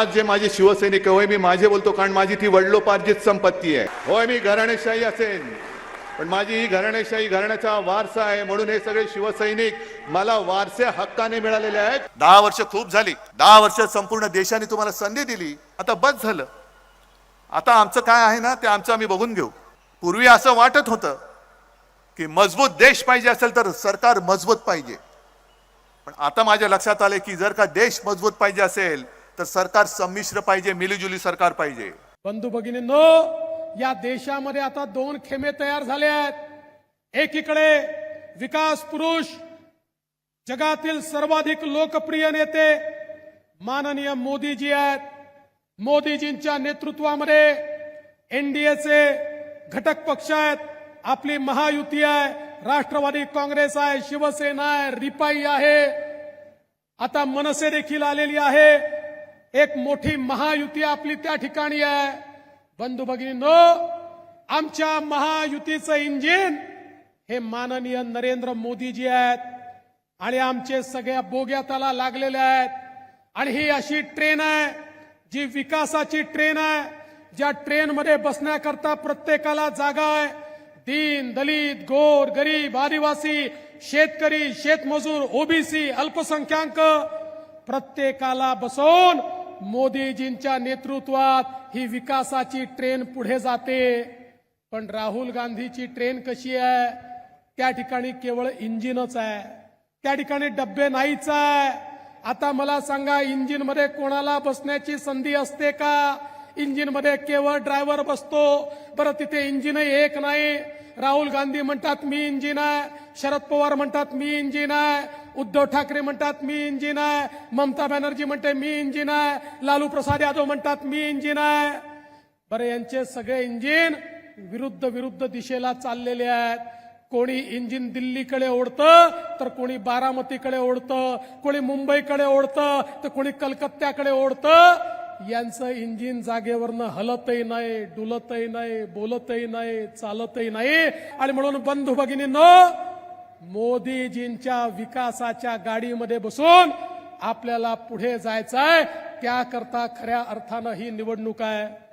आज जे माझे शिवसैनिक होय मी माझे बोलतो कारण माझी ती वडलोपार्जित संपत्ती आहे. होय मी घराणेशाही असेल पण माझी ही घराणेशाही घराण्याचा वारसा आहे म्हणून हे सगळे शिवसैनिक मला वारसे हक्काने मिळालेले आहेत. दहा वर्ष खूप झाली. दहा वर्ष संपूर्ण देशाने तुम्हाला संधी दिली. आता बस झालं. आता आमचं काय आहे ना ते आमचं आम्ही बघून घेऊ. पूर्वी असं वाटत होतं की मजबूत देश पाहिजे असेल तर सरकार मजबूत पाहिजे. पण आता माझ्या लक्षात आले की जर का देश मजबूत पाहिजे असेल तर सरकार संमिश्र पाहिजे मिलीजुली सरकार पाहिजे. बंधू भगिनींनो या देशामध्ये आता दोन खेमे तयार झाले आहेत. एकीकडे विकास पुरुष जगातील सर्वाधिक लोकप्रिय नेते माननीय मोदीजी आहेत. मोदीजींच्या नेतृत्वामध्ये एनडीएचे घटक पक्ष आहेत. आपली महायुती आहे राष्ट्रवादी काँग्रेस आहे शिवसेना आहे रिपाई आहे. आता मनसे देखील आलेली आहे. एक मोठी महायुती आपली त्या ठिकाणी आहे. बंधू भगिनींनो आमच्या महायुतीचं इंजिन हे माननीय नरेंद्र मोदीजी आहेत आणि आमचे सगळ्या बोग्या त्याला लागलेले आहेत. आणि ही अशी ट्रेन आहे जी विकासाची ट्रेन आहे ज्या ट्रेनमध्ये बसण्याकरता प्रत्येकाला जागा आहे. दीन दलित गोर गरीब आदिवासी शेतकरी शेतमजूर ओबीसी अल्पसंख्याक प्रत्येकाला बसवून मोदीजींच्या नेतृत्वात ही विकासाची ट्रेन पुढे जाते. पण राहुल गांधीची ट्रेन कशी आहे? त्या ठिकाणी केवळ इंजिनच आहे. त्या ठिकाणी डब्बे नाहीच आहे. आता मला सांगा इंजिनमध्ये कोणाला बसण्याची संधी असते का? इंजिनमध्ये केवळ ड्रायव्हर बसतो. बरं तिथे इंजिनही एक नाही. राहुल गांधी म्हणतात मी इंजिन आहे. शरद पवार म्हणतात मी इंजिन आहे. उद्धव ठाकरे म्हणतात मी इंजिन आहे. ममता बॅनर्जी म्हणते मी इंजिन आहे. लालू प्रसाद यादव म्हणतात मी इंजिन आहे. बरं यांचे सगळे इंजिन विरुद्ध विरुद्ध दिशेला चाललेले आहेत. कोणी इंजिन दिल्लीकडे ओढतं तर कोणी बारामतीकडे ओढतं. कोणी मुंबईकडे ओढतं तर कोणी कलकत्त्याकडे ओढतं. यांचं इंजिन जागेवरनं हलतही नाही डुलतही नाही बोलतही नाही चालतही नाही. आणि म्हणून बंधू भगिनींनो मोदीजींच्या विकासाच्या गाडीमध्ये बसून आपल्याला पुढे जायचंय. त्याकरता खऱ्या अर्थानं ही निवडणूक आहे.